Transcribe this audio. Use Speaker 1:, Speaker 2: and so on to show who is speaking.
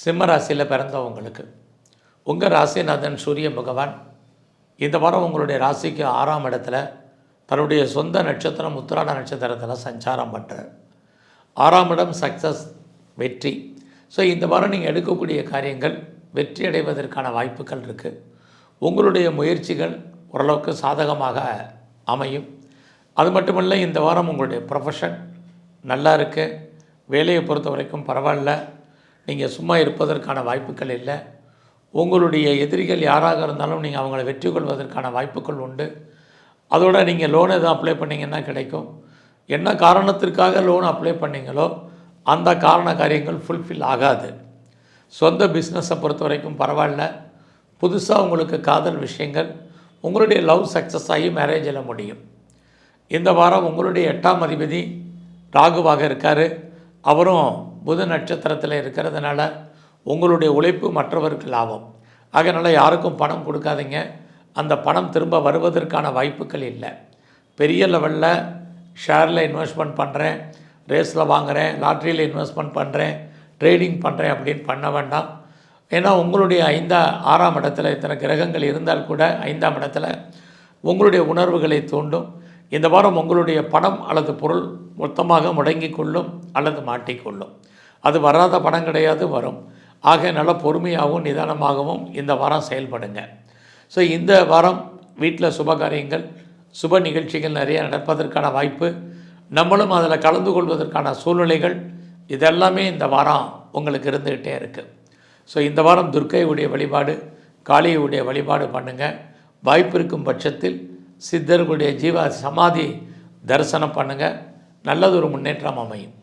Speaker 1: சிம்ம ராசியில் பிறந்தவங்களுக்கு உங்கள் ராசிநாதன் சூரிய பகவான் இந்த வாரம் உங்களுடைய ராசிக்கு ஆறாம் இடத்துல தன்னுடைய சொந்த நட்சத்திரம் உத்திராட நட்சத்திரத்தில் சஞ்சாரம் பண்ணுறார் ஆறாம் இடம் சக்ஸஸ் வெற்றி. ஸோ இந்த வாரம் நீங்கள் எடுக்கக்கூடிய காரியங்கள் வெற்றி அடைவதற்கான வாய்ப்புகள் இருக்குது உங்களுடைய முயற்சிகள் ஓரளவுக்கு சாதகமாக அமையும். அது மட்டுமல்ல இந்த வாரம் உங்களுடைய ப்ரொஃபஷன் நல்லா இருக்குது வேலையை பொறுத்த வரைக்கும் பரவாயில்ல. நீங்கள் சும்மா இருப்பதற்கான வாய்ப்புகள் இல்லை. உங்களுடைய எதிரிகள் யாராக இருந்தாலும் நீங்கள் அவங்கள வெற்றி கொள்வதற்கான வாய்ப்புகள் உண்டு. அதோட நீங்கள் லோன் எதுவும் அப்ளை பண்ணிங்கன்னா கிடைக்கும். என்ன காரணத்திற்காக லோன் அப்ளை பண்ணீங்களோ அந்த காரண காரியங்கள் ஃபுல்ஃபில் ஆகாது. சொந்த பிஸ்னஸை பொறுத்த வரைக்கும் பரவாயில்ல. புதுசாக உங்களுக்கு காதல் விஷயங்கள் உங்களுடைய லவ் சக்ஸஸ் ஆகி மேரேஜில் முடியும். இந்த வாரம் உங்களுடைய எட்டாம் அதிபதி ராகுவாக இருக்கார். அவரும் புத நட்சத்திரத்தில் இருக்கிறதுனால உங்களுடைய உழைப்பு மற்றவருக்கு லாபம். அதனால் யாருக்கும் பணம் கொடுக்காதீங்க. அந்த பணம் திரும்ப வருவதற்கான வாய்ப்புகள் இல்லை. பெரிய லெவலில் ஷேரில் இன்வெஸ்ட்மெண்ட் பண்ணுறேன் ரேஸில் வாங்குகிறேன் லாட்ரியில் இன்வெஸ்ட்மெண்ட் பண்ணுறேன் ட்ரேடிங் பண்ணுறேன் அப்படின்னு பண்ண வேண்டாம். ஏன்னா உங்களுடைய ஐந்தா ஆறாம் இடத்துல இத்தனை கிரகங்கள் இருந்தால் கூட ஐந்தாம் இடத்துல உங்களுடைய உணர்வுகளை தூண்டும். இந்த வாரம் உங்களுடைய பணம் அல்லது பொருள் மொத்தமாக முடங்கிக் கொள்ளும் அல்லது மாட்டிக்கொள்ளும் அது வராத பணம் கிடையாது வரும். ஆக நல்ல பொறுமையாகவும் நிதானமாகவும் இந்த வாரம் செயல்படுங்க. ஸோ இந்த வாரம் வீட்டில் சுபகாரியங்கள் சுப நிகழ்ச்சிகள் நிறைய நடப்பதற்கான வாய்ப்பு நம்மளும் அதில் கலந்து கொள்வதற்கான சூழ்நிலைகள் இதெல்லாமே இந்த வாரம் உங்களுக்கு இருந்துக்கிட்டே இருக்குது ஸோ இந்த வாரம் துர்க்கையுடைய வழிபாடு காளியுடைய வழிபாடு பண்ணுங்கள் வாய்ப்பு இருக்கும் பட்சத்தில் சித்தர்களுடைய ஜீவ சமாதி தரிசனம் பண்ணுங்கள் நல்லதொரு முன்னேற்றம் அமையும்.